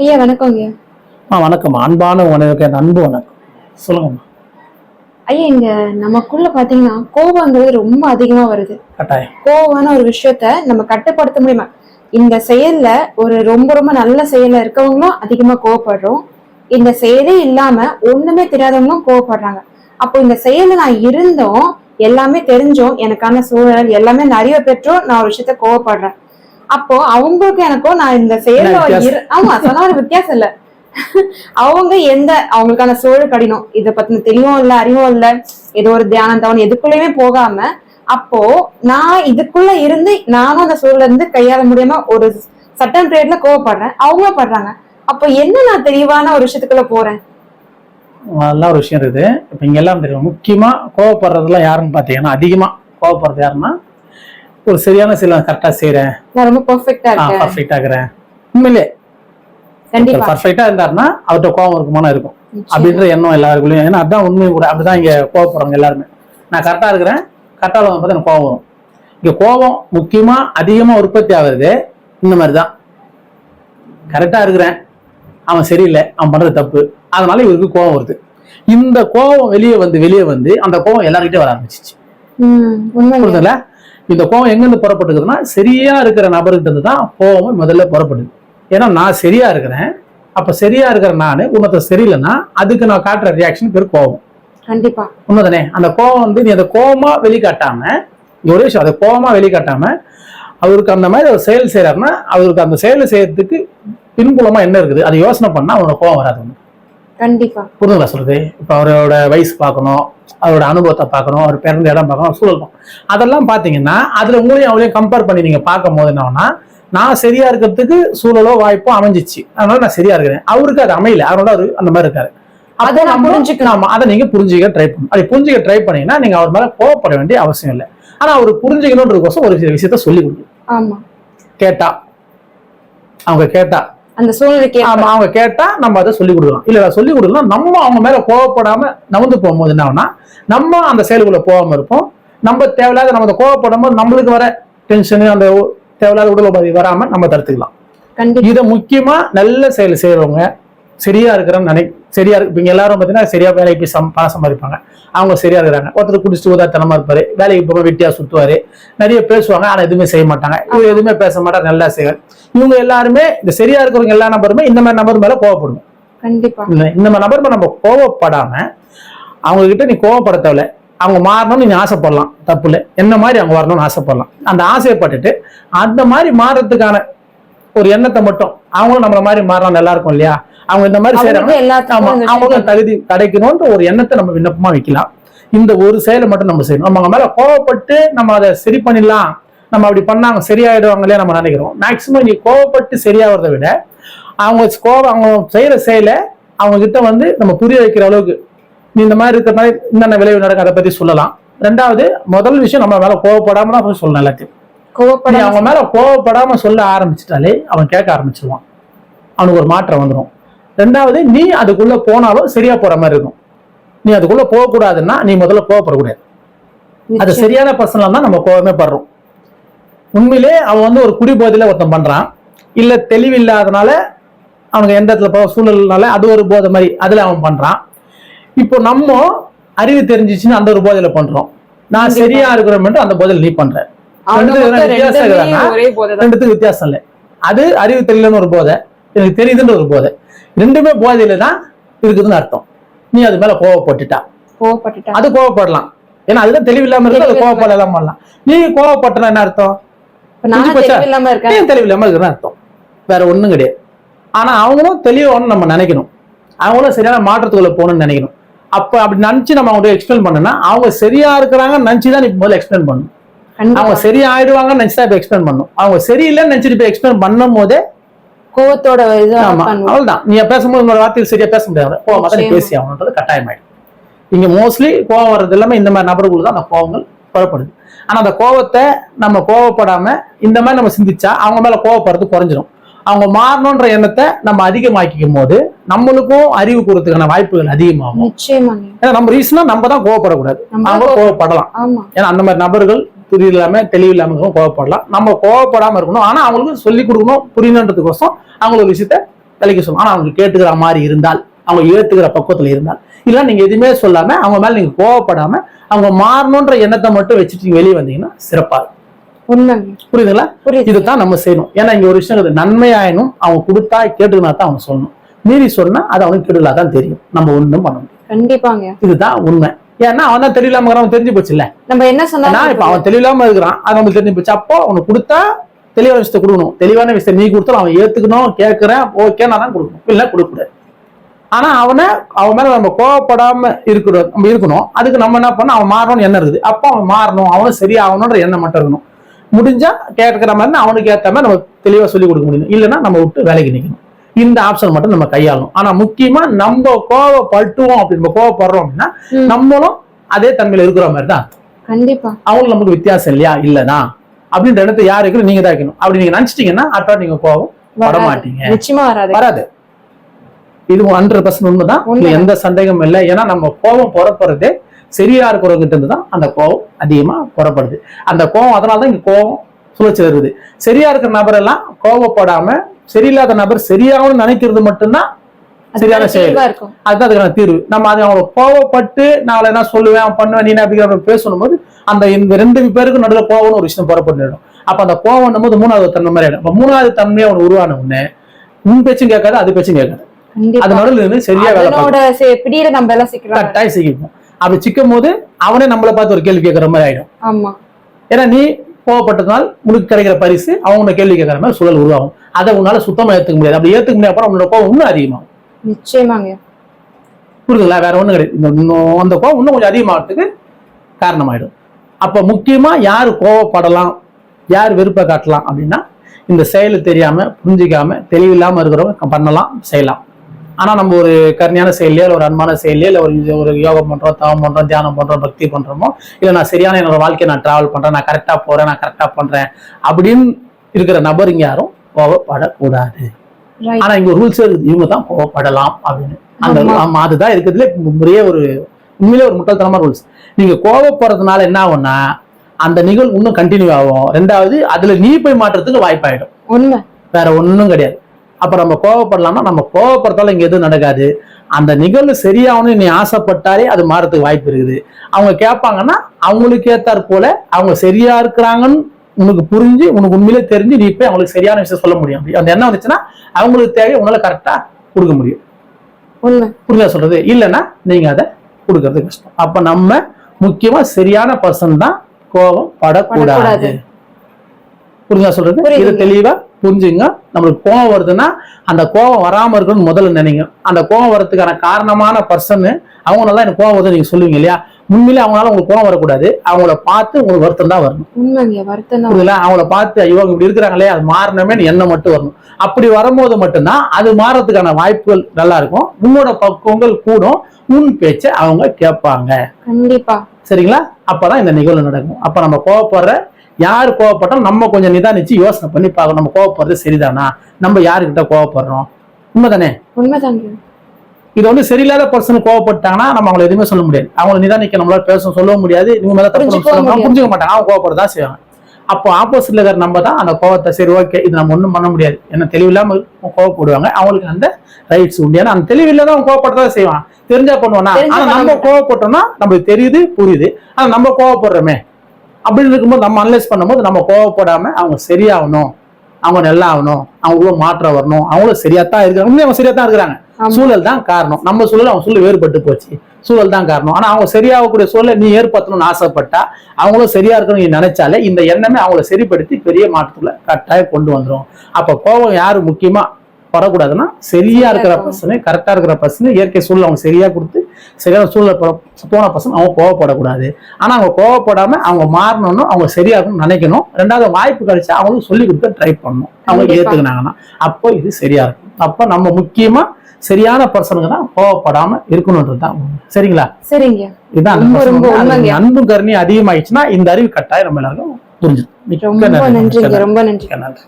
ஐயா வணக்கம் ஐயா. ஆ வணக்கம். அன்பான உணவுக்கு அன்பு வணக்கம். சொல்லுங்கம்மா. ஐயா இங்க நமக்குள்ள பாத்தீங்கன்னா கோபங்கிறது ரொம்ப அதிகமா வருது. கட்டாயம். கோவமான ஒரு விஷயத்த நம்ம கட்டுப்படுத்த முடியுமா? இந்த செயல்ல ஒரு ரொம்ப ரொம்ப நல்ல செயல்ல இருக்கவங்களும் அதிகமா கோவப்படுறோம். இந்த செயலே இல்லாம ஒண்ணுமே தெரியாதவங்களும் கோவப்படுறாங்க. அப்போ இந்த செயல்ல நான் இருந்தும் எல்லாமே தெரிஞ்சும் எனக்கான சூழல் எல்லாமே நிறைய பெற்றும் நான் ஒரு விஷயத்த கோவப்படுறேன். அப்போ அவங்களுக்கும் எனக்கும் நான் இந்த செயல்ல ஆமா சொன்ன ஒரு வித்தியாசம் இல்ல. அவங்க எந்த அவங்களுக்கான சூழல் கடினம் இத பத்தின தெளிவும் இல்ல அறிவும் இல்ல ஏதோ ஒரு தியானம் தவணை எதுக்குள்ளயுமே போகாம அப்போ நான் இதுக்குள்ள இருந்து நானும் அந்த சூழல்ல இருந்து கையாள முடியாம ஒரு சட்டன் பீரியட்ல கோவப்படுறேன். அவங்களும் படுறாங்க. அப்போ என்ன நான் தெளிவான ஒரு விஷயத்துக்குள்ள போறேன்? நல்ல ஒரு விஷயம் இருக்குது. இப்போ இங்க எல்லாம் தெரியும். முக்கியமா கோவப்படுறதுலாம் யாருன்னு பார்த்தீங்கன்னா அதிகமா கோவப்படுறது யாருன்னா ஒரு சரியான சில கரெக்டாக செய்கிறேன் நான் ரொம்ப பெர்ஃபெக்டா இருக்கேன். பர்ஃபெக்டாக இருக்கிறேன். உண்மையிலே. கண்டிப்பா. பர்ஃபெக்டாக இருந்தாருன்னா அவர்கிட்ட கோவம் இருக்குமானா இருக்கும். அப்படின்ற எண்ணம் எல்லாருக்குள்ளயும். ஏன்னா அதான் உண்மையும் கூட. அப்படிதான் இங்க கோவப்படுறாங்க எல்லாருமே. நான் கரெக்டாக இருக்கிறேன். கரெக்டாக பார்த்து எனக்கு கோவம் வரும். இங்க கோவம் முக்கியமா அதிகமா உற்பத்தி ஆகுறது இந்த மாதிரி தான் கரெக்டாக இருக்கிறேன். அவன் சரியில்லை. அவன் பண்றது தப்பு. அதனால இவருக்கு கோவம் வருது. இந்த கோவம் வெளியே வந்து வெளியே வந்து அந்த கோவம் எல்லார்கிட்டயும் வர ஆரம்பிச்சிச்சு. புரியுதுங்களா இந்த கோவம் எங்கிருந்து புறப்பட்டுக்குதுன்னா சரியா இருக்கிற நபர்கிட்ட இருந்து தான் கோவம் முதல்ல புறப்படுது. ஏன்னா நான் சரியா இருக்கிறேன். அப்ப சரியா இருக்கிற நான் உன்னத்த சரியில்லைன்னா அதுக்கு நான் காட்டுற ரியாக்ஷன் பேர் கோவம். கண்டிப்பா. உண்மைதானே? அந்த கோவம் வந்து நீ அந்த கோவமா வெளிக்காட்டாம ஒரே விஷயம் அதை கோவமா வெளிக்காட்டாம அவருக்கு அந்த மாதிரி ஒரு செயல் செய்யறாருன்னா அவருக்கு அந்த செயலை செய்யறதுக்கு பின்புலமா என்ன இருக்குது? அதை யோசனை பண்ணா அவனோட கோவம் வராது. கண்டிப்பா. புரிதுங்களா சொல்றது? இப்போ அவரோட வயசு பார்க்கணும் அவரோட அனுபவத்தை பார்க்கணும் அவர் பிறந்த இடம் பார்க்கணும் சூழல் அதெல்லாம் பார்த்தீங்கன்னா அதுல உங்களையும் அவளையும் கம்பேர் பண்ணி நீங்க பார்க்கும் போது என்னன்னா நான் சரியா இருக்கிறதுக்கு சூழலோ வாய்ப்போ அமைஞ்சிச்சு. அதனால நான் சரியா இருக்கிறேன். அவருக்கு அது அமையல. அதனால அவரு அந்த மாதிரி இருக்காரு. அதை நான். ஆமா அதை நீங்க புரிஞ்சுக்க ட்ரை பண்ணணும் அப்படி புரிஞ்சுக்க ட்ரை பண்ணீங்கன்னா நீங்க அவர் மேல கோவப்பட வேண்டிய அவசியம் இல்லை. ஆனா அவர் புரிஞ்சுக்கணுன்றதுக்கோசம் ஒரு சில விஷயத்த சொல்லி கொடுக்கணும் ஆமா. கேட்டா. அவங்க கேட்டா. அந்த சூழ்நிலைக்கு ஆமா அவங்க கேட்டா நம்ம அதை சொல்லி கொடுக்கலாம். இல்ல சொல்லி கொடுக்கலாம். நம்ம அவங்க மேல கோவப்படாம நகர்ந்து போகும்போது என்ன ஆகும்னா நம்ம அந்த செயலுக்குள்ள போகாம இருப்போம். நம்ம தேவையில்லாத நம்ம கோவப்படும் போது நம்மளுக்கு வர டென்ஷனு அந்த தேவையில்லாத உடல் உபாதை வராம நம்ம தடுத்துக்கலாம். கண்டிப்பா. இதை முக்கியமா நல்ல செயல் செய்யறவங்க சரியா இருக்கிறன்னு நினை சரியா இருக்கு இப்ப எல்லாரும் பாத்தீங்கன்னா சரியா வேலைக்கு போய் சம் பணம் சம்பாதிப்பாங்க. அவங்க சரியா இருக்கிறாங்க. ஒருத்தர் குடிச்சிட்டு உதாத்தனமா இருப்பாரு. வேலைக்கு போக வெட்டியா சுத்துவாரு. நிறைய பேசுவாங்க ஆனா எதுவுமே செய்ய மாட்டாங்க. இவர் எதுவுமே பேச மாட்டார் நல்லா செய்வார். இவங்க எல்லாருமே இந்த சரியா இருக்கிறவங்க எல்லா நபருமே இந்த மாதிரி நபர் மேல கோவப்படுவோம் கண்டிப்பா. இந்த மாதிரி நபர் மேல நம்ம கோவப்படாம அவங்க கிட்ட நீ கோவப்பட தேவையில்ல. அவங்க மாறணும்னு நீ ஆசைப்படலாம். தப்பு இல்லை என்ன மாதிரி அவங்க வரணும்னு ஆசைப்படலாம். அந்த ஆசைப்பட்டுட்டு அந்த மாதிரி மாறுறதுக்கான ஒரு எண்ணத்தை மட்டும் அவங்களும் நம்மள மாதிரி மாறலாம் நல்லா இருக்கும் இல்லையா? அவங்க இந்த மாதிரி செய்யறாங்க ஆமா அவங்களும் தகுதி கிடைக்கணும்ன்ற ஒரு எண்ணத்தை நம்ம விண்ணப்பமா வைக்கலாம். இந்த ஒரு செயலை மட்டும் நம்ம செய்யணும். நம்ம அவங்க மேல கோவப்பட்டு நம்ம அதை சரி பண்ணிடலாம். நம்ம அப்படி பண்ணாங்க சரியாயிடுவாங்களே நம்ம நினைக்கிறோம். மேக்சிமம் நீ கோவப்பட்டு சரியாகிறத விட அவங்க கோவம் அவங்க செய்யற செயலை அவங்க கிட்ட வந்து நம்ம புரிய வைக்கிற அளவுக்கு நீ இந்த மாதிரி இருக்கிற மாதிரி என்னென்ன விளைவு நடக்கும் அதை பத்தி சொல்லலாம். ரெண்டாவது முதல் விஷயம் நம்ம மேல கோவப்படாம தான் சொல்லணும் எல்லாத்தையும். கோவப்பட அவங்க மேல கோவப்படாம சொல்ல ஆரம்பிச்சிட்டாலே அவன் கேட்க ஆரம்பிச்சிருவான். அவனுக்கு ஒரு மாற்றம் வந்துடும் ரெண்டாவது நீ அதுக்குள்ள போனாலும் சரியா போற மாதிரி இருக்கும். நீ அதுக்குள்ள போகக்கூடாதுன்னா நீ முதல்ல கோவப்படக்கூடாது. அது சரியான பர்சனலா தான் நம்ம கோவமே படுறோம். உண்மையிலே அவன் வந்து ஒரு குடிபோதையில ஒருத்தன் பண்றான். இல்ல தெளிவில்லாதனால அவனுக்கு எந்த இடத்துல போக சூழல்னால அது ஒரு போதை மாதிரி அதுல அவன் பண்றான். இப்போ நம்ம அறிவு தெரிஞ்சிச்சுன்னு அந்த ஒரு போதையில பண்றோம். நான் சரியா இருக்கிறோம் அந்த போதையில நீ பண்ற. ரெண்டுத்துக்கு வித்தியாசம் இல்லை. அது அறிவு தெரியலன்னு ஒரு போதை எனக்கு தெரியுதுன்ற ஒரு போதை. ரெண்டுமே போதையில தான் இருக்குதுன்னு அர்த்தம். நீ அது மேல கோவப்பட்டுட்டா. கோவப்பட்டுட்டா. அது கோவப்படலாம். ஏன்னா அதுதான் தெளிவில்லாம இருக்கு அது கோவப்படலாம் பண்ணலாம். நீ கோவப்பட்டனா என்ன அர்த்தம்? தெளிவில்லாம இருக்குன்னு அர்த்தம்? வேற ஒண்ணும் கிடையாது. ஆனா அவங்களும் தெளிவான்னு நம்ம நினைக்கணும். அவங்களும் சரியான மாற்றத்துக்குள்ள போகணும்னு நினைக்கணும். அப்ப அப்படி நினைச்சு நம்ம அவங்க எக்ஸ்பிளைன் பண்ணனா அவங்க சரியா இருக்கிறாங்கன்னு நினைச்சு தான் நீ முதல்ல எக்ஸ்பிளைன் பண்ணணும். அவங்க சரியா ஆயிடுவாங்கன்னு நினைச்சு தான் இப்ப எக்ஸ்பிளைன் பண்ணணும். அவங்க சரியில்லைன்னு நினைச்சிட்டு இப்ப எக்ஸ்பிளைன் பண்ணும் போதே கோவத்தோட அவ்வளவுதான். நீ பேசும்போது உங்களோட வார்த்தையில் சரியா பேச முடியாது. கோவமா நீ. பேசி ஆகணுன்றது கட்டாயமாயிடும். இங்க மோஸ்ட்லி கோவம் வர்றது எல்லாமே இந்த மாதிரி நபர்களுக்கு தான் அந்த கோவங்கள் புறப்படுது. ஆனா அந்த கோவத்தை நம்ம கோவப்படாம இந்த மாதிரி நம்ம சிந்திச்சா அவங்க மேல கோவப்படுறது குறைஞ்சிரும். அவங்க மாறணுன்ற எண்ணத்தை நம்ம அதிகமாக்கிக்கும் போது நம்மளுக்கும் அறிவு கூறதுக்கான வாய்ப்புகள் அதிகமாகும். ஏன்னா நம்ம ரீசனா நம்ம தான் கோவப்படக்கூடாது. அவங்க கோவ- கோவப்படலாம். ஏன்னா அந்த மாதிரி நபர்கள் புரியல இல்லாம தெளிவு இல்லாம இருக்கவும் கோவப்படலாம். நம்ம கோவப்படாம இருக்கணும். ஆனா அவங்களுக்கு சொல்லி கொடுக்கணும் புரியணுன்றதுக்கோசம் அவங்களுக்கு ஒரு விஷயத்த விலைக்கு சொல்லணும். ஆனா அவங்க கேட்டுக்கிற மாதிரி இருந்தால் அவங்க ஏத்துக்கிற பக்குவத்துல இருந்தால் இல்ல நீங்க எதுவுமே சொல்லாம அவங்க மேல நீங்க கோவப்படாம அவங்க மாறணுன்ற எண்ணத்தை மட்டும் வச்சுட்டு வெளியே வந்தீங்கன்னா சிறப்பா இருக்கும். புரியுதுங்களா? புரியுது. இதுதான் நம்ம செய்யணும். ஏன்னா இங்க ஒரு விஷயம் நன்மையாயினும் அவங்க கொடுத்தா கேட்டுக்கினா தான் அவங்க சொல்லணும். மீறி சொன்னா அது அவனுக்கு கெடுதலா தான் தெரியும். நம்ம ஒண்ணும் பண்ண முடியும் கண்டிப்பாங்க. இதுதான் உண்மை. ஏன்னா அவன் தான் தெரியலாம இருக்கிறான், அவன் தெரிஞ்சு போச்சு இல்ல நம்ம என்ன சொன்னாலும் இப்ப அவன் தெளிவில்லாம இருக்கிறான் அது நம்மளுக்கு தெரிஞ்சு போச்சு. அப்போ அவனுக்கு கொடுத்தா தெளிவான விஷயத்தை கொடுக்கணும். தெளிவான விஷயத்தை நீ கொடுத்தாலும் அவன் ஏத்துக்கணும் கேட்கிறேன் ஓகே நான் தான் கொடுக்கணும். இல்ல கொடுக்கூடாது ஆனா அவனை அவன் மேல நம்ம கோவப்படாம இருக்கிறோம் நம்ம இருக்கணும். அதுக்கு நம்ம என்ன பண்ணணும்? அவன் மாறணும்னு எண்ணம் இருக்குது. அப்போ அவன் மாறணும். அவனும் சரியாகணுன்ற எண்ணம் மட்டும் இருக்கணும். முடிஞ்சா கேட்கிற மாதிரி அவனுக்கு ஏத்த மாதிரி நம்ம தெளிவா சொல்லி கொடுக்க முடியும். இல்லைன்னா நம்ம விட்டு வேலைக்கு நிக்கணும். இந்த ஆப்ஷன் மட்டும் நம்ம கையாளணும். ஆனா முக்கியமா நம்ம கோவப்பட்டுவோம் அப்படி நம்ம கோவப்படுறோம் அப்படின்னா. நம்மளும் அதே தன்மையில இருக்கிற மாதிரி தான். கண்டிப்பா. அவங்களுக்கு நமக்கு வித்தியாசம் இல்லையா? இல்லனா அப்படின்ற இடத்த யார் வைக்கணும் நீங்க தான் வைக்கணும் அப்படி நீங்க நினைச்சிட்டீங்கன்னா அட்டா நீங்க கோவம் பட வராது. மாட்டீங்க. நிச்சயமா வராது. வராது. இது ஹண்ட்ரட் பர்சன்ட் உண்மைதான். எந்த சந்தேகமும் இல்லை. ஏன்னா நம்ம கோபம் புறப்படுறதே சரியா இருக்கிறவங்கிட்ட இருந்து தான் அந்த கோபம் அதிகமா புறப்படுது. அந்த கோபம் அதனால தான் இங்க கோபம் சுழற்சி வருது. சரியா இருக்கிற நபர் எல்லாம் கோபப்படாம சரியில்லாத நபர் சரியாகணும்னு நினைக்கிறது மட்டும்தான் சரியான செயல். அதுதான் அதுக்கான தீர்வு. நம்ம அதை அவங்களை கோவப்பட்டு நான் அவளை என்ன சொல்லுவேன்? பண்ணுவேன் நீ அப்படிங்கிற பேசணும் போது அந்த இந்த ரெண்டு பேருக்கு நடுவில் கோவம்னு ஒரு விஷயம் புறப்பட்டுடும். அப்ப அந்த கோவம் போது மூணாவது தன்மை மாதிரி ஆயிடும். அப்ப மூணாவது தன்மையை அவன் உருவான உடனே உன் பேச்சும் கேட்காது அது பேச்சும் கேட்காது. அது நடுவில் இருந்து சரியா வேலை நம்ம எல்லாம் கட்டாயம் சிக்கிப்போம். அப்படி சிக்கும் போது அவனே நம்மளை பார்த்து ஒரு கேள்வி கேட்கற மாதிரி ஆயிடும். ஆமா. ஏன்னா நீ கோவப்பட்டதுனால் உனக்கு கிடைக்கிற பரிசு அவனை கேள்வி கேட்கற மாதிரி சூழல் உருவாகும். அதை உன்னால சுத்தமா ஏத்துக்க முடியாது. அப்படி ஏத்துக்க முடியாது அப்புறம் உன்னோட கோவம் இன்னும் அதிகமாகும். நிச்சயமாங்க. புரியுதுங்களா வேற ஒண்ணும் கிடையாது. இந்த இன்னும் அந்த கோவம் இன்னும் கொஞ்சம் அதிகமாகிறதுக்கு காரணமாயிடும். அப்ப முக்கியமா யார் கோவப்படலாம் யார் வெறுப்பை காட்டலாம் அப்படின்னா இந்த செயல் தெரியாம புரிஞ்சிக்காம தெளிவில்லாம இருக்கிறவங்க பண்ணலாம் செய்யலாம். ஆனா நம்ம ஒரு கருணையான செயலையோ இல்ல ஒரு அன்பான செயலையோ இல்ல ஒரு ஒரு யோகம் பண்றோம் தவம் பண்றோம் தியானம் பண்றோம் பக்தி பண்றோமோ இல்ல நான் சரியான என்னோட வாழ்க்கையை நான் டிராவல் பண்றேன் நான் கரெக்டா போறேன் நான் கரெக்டா பண்றேன் அப்படின்னு இருக்கிற நபர் இங்க யாரும் கோவப்படக்கூடாது. ரைட் ஆனா இங்க ரூல்ஸ் இவங்க தான் கோவப்படலாம் அப்படின்னு. அந்த ஆமா. ஆமா அதுதான் இருக்கிறதுல முறையே ஒரு உண்மையிலே ஒரு முட்டாள்தனமான ரூல்ஸ் நீங்க கோவப்படுறதுனால என்ன ஆகும்னா அந்த நிகழ்வு இன்னும் கண்டினியூ ஆகும். ரெண்டாவது அதுல நீ போய் மாற்றத்துக்கு வாய்ப்பாயிடும். உண்மை. வேற ஒண்ணும் கிடையாது. அப்ப நம்ம கோவப்படலாம்னா நம்ம கோவப்படுறதால இங்க எதுவும் நடக்காது. அந்த நிகழ்வு சரியாகணும்னு நீ ஆசைப்பட்டாலே அது மாறதுக்கு வாய்ப்பு இருக்குது. அவங்க கேட்பாங்கன்னா அவங்களுக்கு ஏத்தாற் போல அவங்க சரியா இருக்கிறாங்கன்னு உனக்கு புரிஞ்சு உனக்கு உண்மையிலே தெரிஞ்சு நீ போய் அவங்களுக்கு சரியான விஷயம் சொல்ல முடியும். அந்த எண்ணம் வந்துச்சுன்னா அவங்களுக்கு தேவையை உன்னால கரெக்டா கொடுக்க முடியும். புரிஞ்சா சொல்றது? இல்லைன்னா நீங்க அதை கொடுக்கறது கஷ்டம். அப்ப நம்ம முக்கியமா சரியான பர்சன் தான். கோபம் படக்கூடாது. புரிஞ்சா சொல்றது. இது தெளிவா புரிஞ்சுங்க. நம்மளுக்கு கோபம் வருதுன்னா அந்த கோபம் வராம இருக்கணும்னு முதல்ல நினைங்க. அந்த கோபம் வரதுக்கான காரணமான பர்சன் அவங்க நல்லா எனக்கு கோபம் வருது நீங்க சொல்லுவீங்க இல்லையா? உண்மையிலே அவங்களால உங்களுக்கு கோபம் வரக்கூடாது. அவங்கள பார்த்து உங்களுக்கு வருத்தம் தான் வரணும். புரியுதுல அவங்கள பார்த்து ஐயோ இப்படி இருக்கிறாங்களே அது மாறணுமே எண்ணம் மட்டும் வரணும். அப்படி வரும்போது மட்டும்தான் அது மாறதுக்கான வாய்ப்புகள் நல்லா இருக்கும். உன்னோட பக்குவங்கள் கூடும். உன் பேச்சை அவங்க கேட்பாங்க. கண்டிப்பா. சரிங்களா? அப்பதான் இந்த நிகழ்வு நடக்கும். அப்ப நம்ம கோவப்படுற யார் கோவப்பட்டோம் நம்ம கொஞ்சம் நிதானிச்சு யோசனை பண்ணி பார்க்கணும். நம்ம கோவப்படுறது சரிதானா? நம்ம யாருக்கிட்ட கோவப்படுறோம்? உண்மைதானே? உண்மைதாங்க இது வந்து சரியில்லாத பர்சன் கோவப்பட்டாங்கன்னா நம்ம அவங்களை எதுவுமே சொல்ல முடியாது. அவங்களை நிதானிக்க நம்மளால பேச சொல்லவும் முடியாது. இவங்க மேல தப்பு. புரிஞ்சுக்க மாட்டாங்க அவங்க கோவப்படுறதா செய்வாங்க அப்போ ஆப்போசிட்ல இருக்கிற நம்ம தான் அந்த கோவத்தை சரி ஓகே இது நம்ம ஒண்ணும் பண்ண முடியாது. என்ன தெளிவில்லாம கோவப்படுவாங்க. அவங்களுக்கு அந்த ரைட்ஸ் உண்டு. ஏன்னா அந்த தெளிவில்லாத அவங்க கோவப்படுறதா செய்வான். தெரிஞ்சா பண்ணுவானா? ஆனா நம்ம. கோவப்பட்டோம்னா நம்மளுக்கு தெரியுது புரியுது. ஆனா நம்ம கோவப்படுறோமே. அப்படின்னு இருக்கும்போது நம்ம அனலைஸ் பண்ணும்போது நம்ம கோவப்படாம அவங்க சரியாகணும் அவங்க நல்லா ஆகணும் அவங்களும் மாற்றம் வரணும் அவங்களும் சரியா தான் இருக்காங்க. உண்மையா அவங்க சரியா தான் இருக்கிறாங்க. சூழல் தான் காரணம். நம்ம சூழல் அவங்க சூழல் வேறுபட்டு போச்சு. சூழல் தான் காரணம். ஆனா அவங்க சரியாகக்கூடிய சூழலை நீ ஏற்படுத்தணும்னு ஆசைப்பட்டா அவங்களும் சரியா இருக்கணும் நீ நினைச்சாலே இந்த எண்ணமே அவங்கள சரிப்படுத்தி பெரிய மாற்றத்துல கட்டாயம் கொண்டு வந்துரும். அப்ப கோபம் யாரு முக்கியமா? படக்கூடாதுன்னா சரியா இருக்கிற. பர்சனு கரெக்டா இருக்கிற பர்சனு இயற்கை சூழல் அவங்க சரியா கொடுத்து சரியான சூழல் போன பர்சன் அவங்க கோவப்படக்கூடாது. ஆனா அவங்க கோவப்படாம அவங்க மாறணும்னு அவங்க சரியா இருக்கணும்னு நினைக்கணும். ரெண்டாவது வாய்ப்பு கிடைச்சா அவங்களுக்கு சொல்லி கொடுக்க ட்ரை பண்ணணும். அவங்க. ஏத்துக்கினாங்கன்னா அப்போ இது சரியா இருக்கும். அப்ப நம்ம முக்கியமா சரியான பர்சனுக்கு தான் கோவப்படாம இருக்கணும்ன்றது தான் உண்மை. சரிங்களா? சரிங்க. இதுதான். அன்பும் கருணையும் அதிகமாயிடுச்சுன்னா இந்த அறிவு கட்டாயம் நம்ம எல்லாருக்கும் புரிஞ்சிடும். மிக்க நன்றி. ரொம்ப நன்றி. நன்றி.